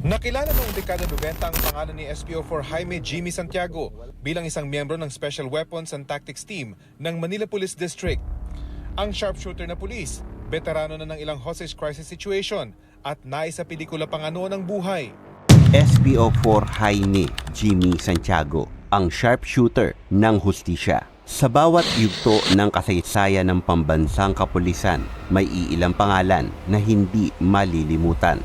Nakilala noong dekada 90 ang pangalan ni SPO4 Jaime Jimmy Santiago bilang isang miyembro ng Special Weapons and Tactics Team ng Manila Police District. Ang sharpshooter na pulis, veterano na ng ilang hostage crisis situation at naisa pelikula pang ano ng buhay. SPO4 Jaime Jimmy Santiago, ang sharpshooter ng hustisya. Sa bawat yugto ng kasaysayan ng pambansang kapulisan, may iilang pangalan na hindi malilimutan.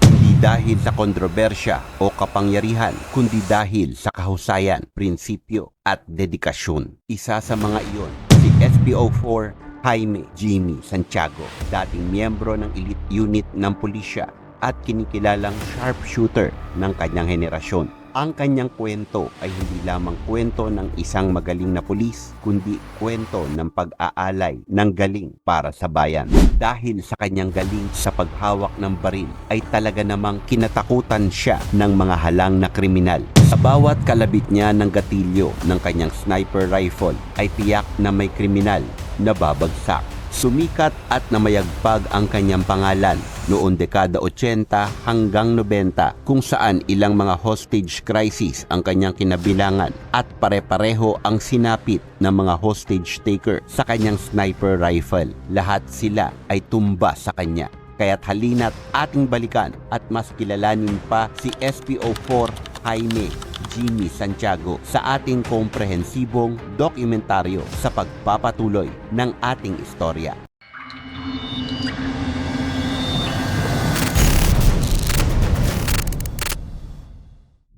Dahil sa kontrobersya o kapangyarihan, kundi dahil sa kahusayan, prinsipyo at dedikasyon. Isa sa mga iyon, si SPO4 Jaime Jimmy Santiago, dating miyembro ng elite unit ng pulisya at kinikilalang sharpshooter ng kanyang henerasyon. Ang kanyang kwento ay hindi lamang kwento ng isang magaling na pulis, kundi kwento ng pag-aalay ng galing para sa bayan. Dahil sa kanyang galing sa paghawak ng baril, ay talaga namang kinatakutan siya ng mga halang na kriminal. Sa bawat kalabit niya ng gatilyo ng kanyang sniper rifle, ay tiyak na may kriminal na babagsak. Sumikat at namayagpag ang kanyang pangalan noong dekada 80 hanggang 90 kung saan ilang mga hostage crisis ang kanyang kinabilangan at pare-pareho ang sinapit ng mga hostage taker sa kanyang sniper rifle. Lahat sila ay tumba sa kanya. Kaya't halina't ating balikan at mas kilalanin pa si SPO4 Jaime Jimmy Santiago sa ating komprehensibong dokumentaryo sa pagpapatuloy ng ating istorya.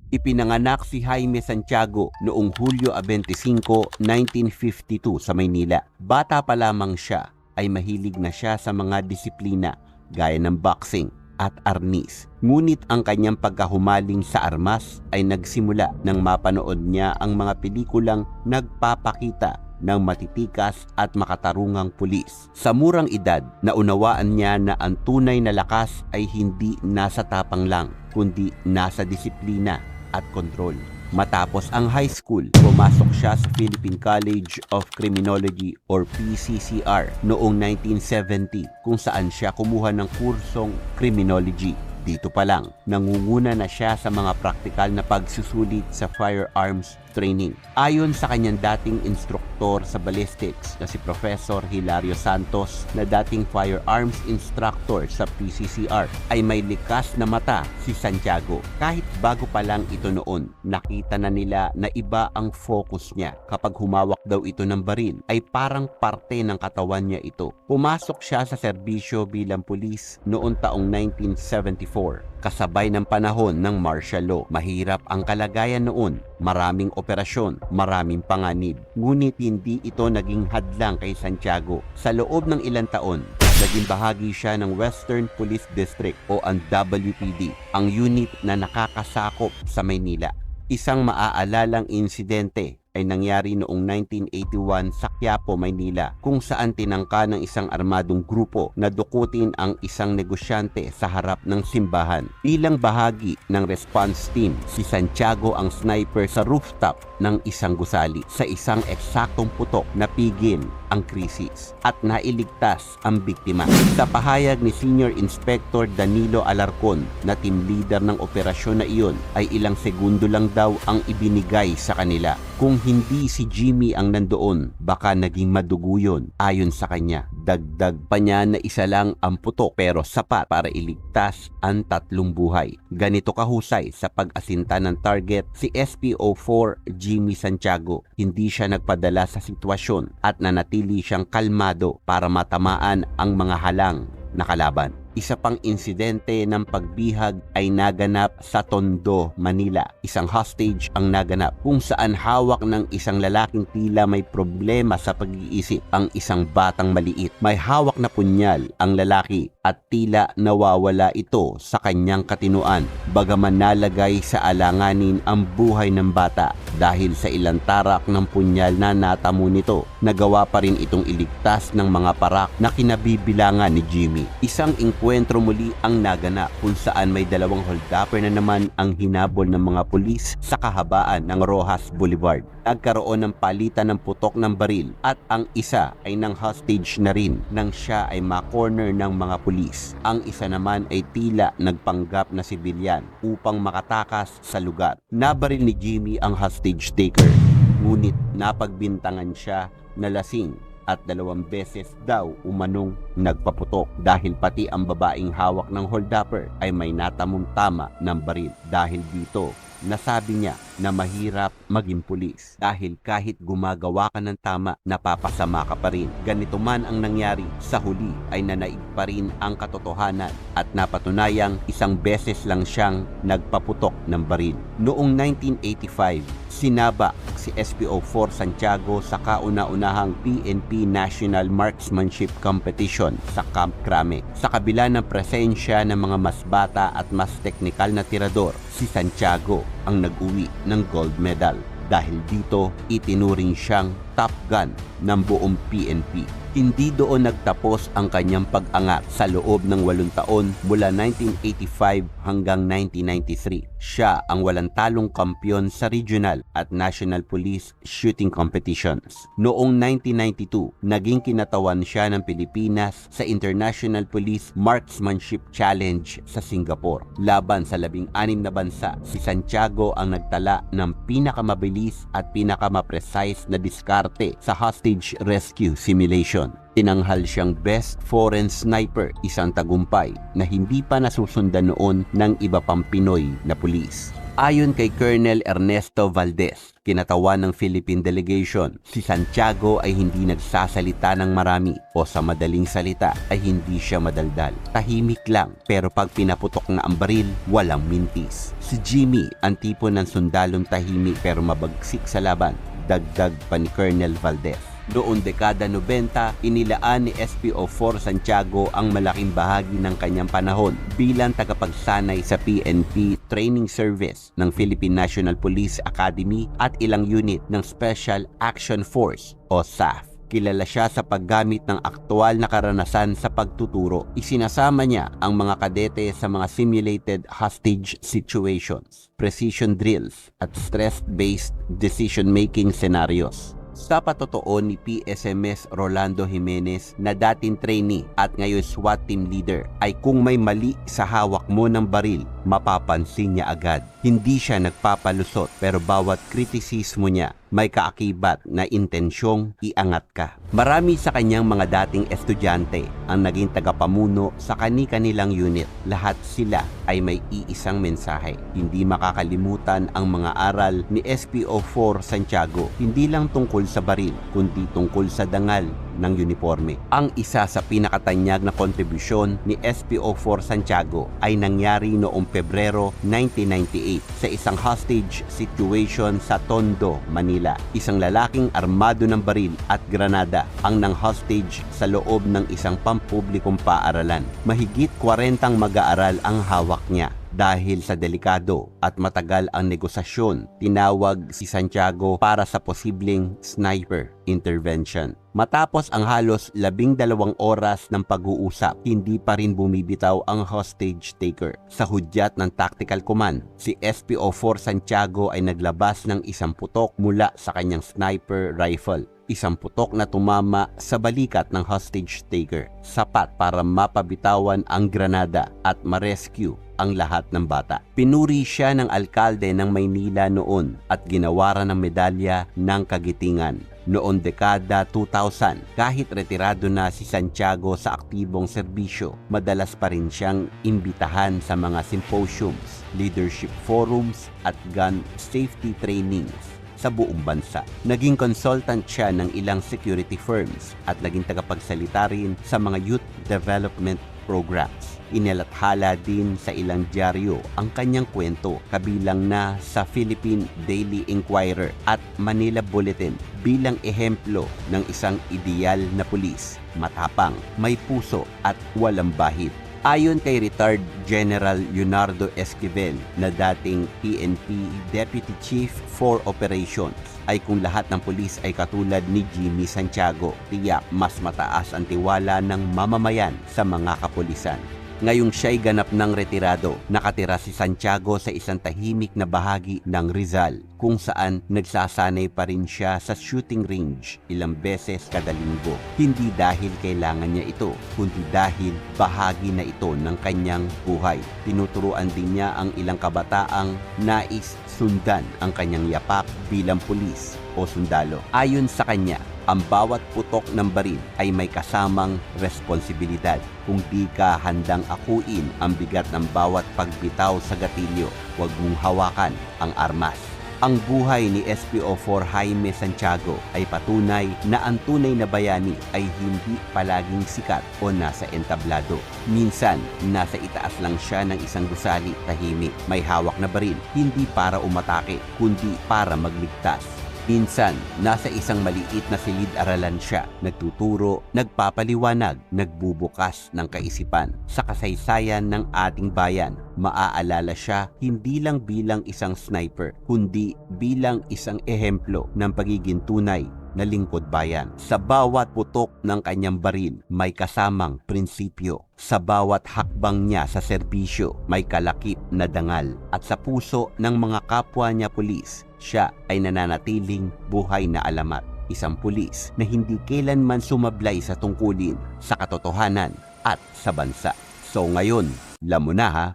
Ipinanganak si Jaime Santiago noong Hulyo 25, 1952 sa Maynila. Bata pa lamang siya ay mahilig na siya sa mga disiplina gaya ng boxing at arnis. Ngunit ang kanyang pagkahumaling sa armas ay nagsimula nang mapanood niya ang mga pelikulang nagpapakita ng matitikas at makatarungang pulis. Sa murang edad, naunawaan niya na ang tunay na lakas ay hindi nasa tapang lang, kundi nasa disiplina at kontrol. Matapos ang high school, pumasok siya sa Philippine College of Criminology or PCCR noong 1970 kung saan siya kumuha ng kursong criminology. Dito pa lang, nangunguna na siya sa mga praktikal na pagsusulit sa firearms training. Ayon sa kanyang dating instruktor sa ballistics na si Professor Hilario Santos na dating firearms instructor sa PCCR ay may likas na mata si Santiago. Kahit bago pa lang ito noon, nakita na nila na iba ang focus niya. Kapag humawak daw ito ng baril, ay parang parte ng katawan niya ito. Pumasok siya sa serbisyo bilang pulis noong taong 1974 kasabay ng panahon ng martial law. Mahirap ang kalagayan noon, maraming operasyon, maraming panganib. Ngunit hindi ito naging hadlang kay Santiago. Sa loob ng ilang taon, naging bahagi siya ng Western Police District o ang WPD, ang unit na nakakasakop sa Maynila. Isang maaalalang insidente ay nangyari noong 1981 sa Quiapo, Maynila kung saan tinangka ng isang armadong grupo na dukutin ang isang negosyante sa harap ng simbahan. Bilang bahagi ng response team, si Santiago ang sniper sa rooftop ng isang gusali sa isang eksaktong putok na pigil ang krisis at nailigtas ang biktima. Sa pahayag ni Senior Inspector Danilo Alarcon na team leader ng operasyon na iyon ay ilang segundo lang daw ang ibinigay sa kanila. Kung hindi si Jimmy ang nandoon, baka naging madugo ayon sa kanya. Dagdag pa niya na isa lang ang putok pero sapat para iligtas ang tatlong buhay. Ganito kahusay sa pag-asinta ng target si SPO4 Jimmy Santiago. Hindi siya nagpadala sa sitwasyon at nanatili siyang kalmado para matamaan ang mga halang na kalaban. Isa pang insidente ng pagbihag ay naganap sa Tondo, Manila. Isang hostage ang naganap kung saan hawak ng isang lalaking tila may problema sa pag-iisip ang isang batang maliit. May hawak na punyal ang lalaki at tila nawawala ito sa kanyang katinuan bagaman nalagay sa alanganin ang buhay ng bata dahil sa ilang tarak ng punyal na natamo nito. Nagawa pa rin itong iligtas ng mga parak na kinabibilangan ni Jimmy. Isang inkwentro muli ang naganap kung saan may dalawang holdupper na naman ang hinabol ng mga pulis sa kahabaan ng Rojas Boulevard. Nagkaroon ng palitan ng putok ng baril at ang isa ay nang hostage na rin nang siya ay ma-corner ng mga pulis. Ang isa naman ay tila nagpanggap na sibilyan upang makatakas sa lugar. Nabaril ni Jimmy ang hostage taker ngunit napagbintangan siya na lasing at dalawang beses daw umanong nagpaputok dahil pati ang babaeng hawak ng holdupper ay may natamong tama ng baril. Dahil dito, nasabi niya na mahirap maging pulis dahil kahit gumagawa ka ng tama, napapasama ka pa rin. Ganito man ang nangyari sa huli ay nanaig pa rin ang katotohanan at napatunayang isang beses lang siyang nagpaputok ng baril. Noong 1985, sinaba si SPO4 Santiago sa kauna-unahang PNP National Marksmanship Competition sa Camp Crame. Sa kabila ng presensya ng mga mas bata at mas teknikal na tirador, si Santiago ang nag-uwi ng gold medal. Dahil dito, itinuring siyang top gun ng buong PNP. Hindi doon nagtapos ang kanyang pag-angat sa loob ng walong taon mula 1985 hanggang 1993. Siya ang walang talong kampyon sa regional at national police shooting competitions. Noong 1992, naging kinatawan siya ng Pilipinas sa International Police Marksmanship Challenge sa Singapore. Laban sa labing-anim na bansa, si Santiago ang nagtala ng pinakamabilis at pinakamaprecise na diskarte sa hostage rescue simulation. Tinanghal siyang best foreign sniper, isang tagumpay na hindi pa nasusundan noon ng iba pang Pinoy na pulis. Ayon kay Colonel Ernesto Valdez, kinatawan ng Philippine delegation, si Santiago ay hindi nagsasalita ng marami o sa madaling salita ay hindi siya madaldal. Tahimik lang pero pag pinaputok na ang baril, walang mintis. Si Jimmy ang tipo ng sundalong tahimik pero mabagsik sa laban, dagdag pa ni Colonel Valdez. Noong dekada 90, inilaan ni SPO4 Santiago ang malaking bahagi ng kanyang panahon bilang tagapagsanay sa PNP Training Service ng Philippine National Police Academy at ilang unit ng Special Action Force o SAF. Kilala siya sa paggamit ng aktwal na karanasan sa pagtuturo. Isinasama niya ang mga kadete sa mga simulated hostage situations, precision drills, at stress-based decision-making scenarios. Sa patotoo ni PSMS Rolando Jimenez na dating trainee at ngayon SWAT team leader ay kung may mali sa hawak mo ng baril, mapapansin niya agad. Hindi siya nagpapalusot pero bawat kritisismo niya may kaakibat na intensyong iangat ka. Marami sa kanyang mga dating estudyante ang naging tagapamuno sa kani-kanilang unit. Lahat sila ay may iisang mensahe. Hindi makakalimutan ang mga aral ni SPO4 Santiago. Hindi lang tungkol sa baril, kundi tungkol sa dangal ng uniforme. Ang isa sa pinakatanyag na kontribusyon ni SPO4 Santiago ay nangyari noong Pebrero 1998 sa isang hostage situation sa Tondo, Manila. Isang lalaking armado ng baril at granada ang nang hostage sa loob ng isang pampublikong paaralan. Mahigit 40 mag-aaral ang hawak niya dahil sa delikado at matagal ang negosasyon, tinawag si Santiago para sa posibleng sniper intervention. Matapos ang halos labing dalawang oras ng pag-uusap, hindi pa rin bumibitaw ang hostage taker. Sa hudyat ng tactical command, si SPO4 Santiago ay naglabas ng isang putok mula sa kanyang sniper rifle isang putok na tumama sa balikat ng hostage taker. Sapat para mapabitawan ang granada at ma-rescue ang lahat ng bata. Pinuri siya ng alkalde ng Maynila noon at ginawaran ng medalya ng kagitingan. Noong dekada 2000, kahit retirado na si Santiago sa aktibong serbisyo, madalas pa rin siyang imbitahan sa mga symposiums, leadership forums at gun safety trainings sa buong bansa. Naging consultant siya ng ilang security firms at naging tagapagsalita rin sa mga youth development programs. Inalathala din sa ilang dyaryo ang kanyang kwento kabilang na sa Philippine Daily Inquirer at Manila Bulletin bilang ehemplo ng isang ideal na pulis, matapang, may puso at walang bahid. Ayon kay retired General Leonardo Esquivel na dating PNP Deputy Chief for Operations ay kung lahat ng pulis ay katulad ni Jimmy Santiago, tiyak mas mataas ang tiwala ng mamamayan sa mga kapulisan. Ngayong siya'y ganap ng retirado, nakatira si Santiago sa isang tahimik na bahagi ng Rizal kung saan nagsasanay pa rin siya sa shooting range ilang beses kada linggo. Hindi dahil kailangan niya ito, kundi dahil bahagi na ito ng kanyang buhay. Tinuturuan din niya ang ilang kabataang nais sundan ang kanyang yapak bilang pulis o sundalo. Ayon sa kanya, ang bawat putok ng baril ay may kasamang responsibilidad. Kung di ka handang akuin ang bigat ng bawat pagbitaw sa gatilyo, huwag mong hawakan ang armas. Ang buhay ni SPO4 Jaime Santiago ay patunay na ang tunay na bayani ay hindi palaging sikat o nasa entablado. Minsan, nasa itaas lang siya ng isang gusali, tahimik, may hawak na baril, hindi para umatake, kundi para magligtas. Minsan, nasa isang maliit na silid-aralan siya, nagtuturo, nagpapaliwanag, nagbubukas ng kaisipan. Sa kasaysayan ng ating bayan, maaalala siya hindi lang bilang isang sniper, kundi bilang isang ehemplo ng pagiging tunay na lingkod bayan. Sa bawat putok ng kanyang baril, may kasamang prinsipyo. Sa bawat hakbang niya sa serbisyo, may kalakip na dangal. At sa puso ng mga kapwa niya pulis, siya ay nananatiling buhay na alamat. Isang pulis na hindi kailanman sumablay sa tungkulin, sa katotohanan at sa bansa. So ngayon, alam mo na ha,